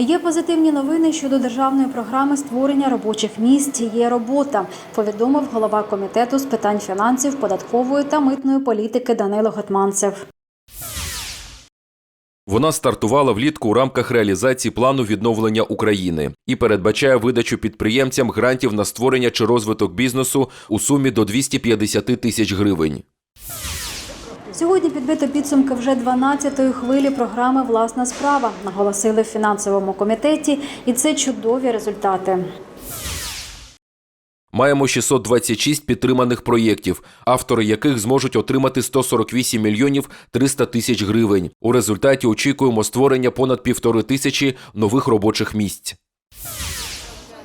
Є позитивні новини щодо державної програми створення робочих місць. Є робота, повідомив голова комітету з питань фінансів, податкової та митної політики Данило Гетманцев. Вона стартувала влітку у рамках реалізації плану відновлення України і передбачає видачу підприємцям грантів на створення чи розвиток бізнесу у сумі до 250 тисяч гривень. Сьогодні підбито підсумки вже 12-ї хвилі програми Власна справа наголосили в фінансовому комітеті, і це чудові результати. Маємо 626 підтриманих проєктів, автори яких зможуть отримати 148 мільйонів 300 тисяч гривень. У результаті очікуємо створення понад півтори тисячі нових робочих місць.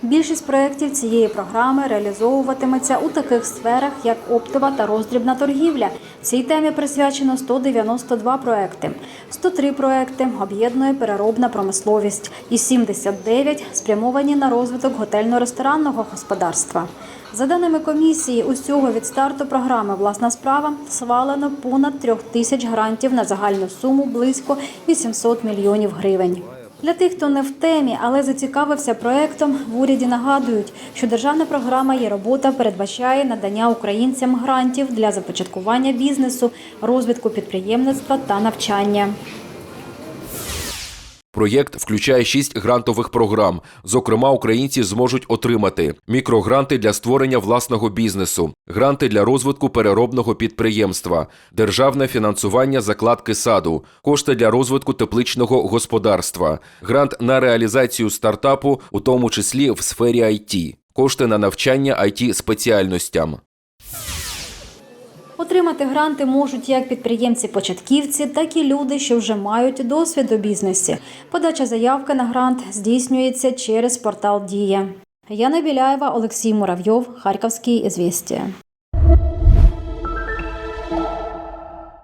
Більшість проєктів цієї програми реалізовуватиметься у таких сферах, як оптова та роздрібна торгівля. Цій темі присвячено 192 проекти. 103 проекти об'єднує переробна промисловість і 79 спрямовані на розвиток готельно-ресторанного господарства. За даними комісії, усього від старту програми Власна справа свалено понад трьох тисяч грантів на загальну суму близько 800 мільйонів гривень. Для тих, хто не в темі, але зацікавився проектом, в уряді нагадують, що державна програма є робота передбачає надання українцям грантів для започаткування бізнесу, розвитку підприємництва та навчання. Проєкт включає шість грантових програм. Зокрема, українці зможуть отримати мікрогранти для створення власного бізнесу, гранти для розвитку переробного підприємства, державне фінансування закладки саду, кошти для розвитку тепличного господарства, грант на реалізацію стартапу, у тому числі в сфері IT, кошти на навчання it спеціальностям. Отримати гранти можуть як підприємці-початківці, так і люди, що вже мають досвід у бізнесі. Подача заявки на грант здійснюється через портал Дія. Яна Біляєва, Олексій Муравйов, Харківський ізвістія.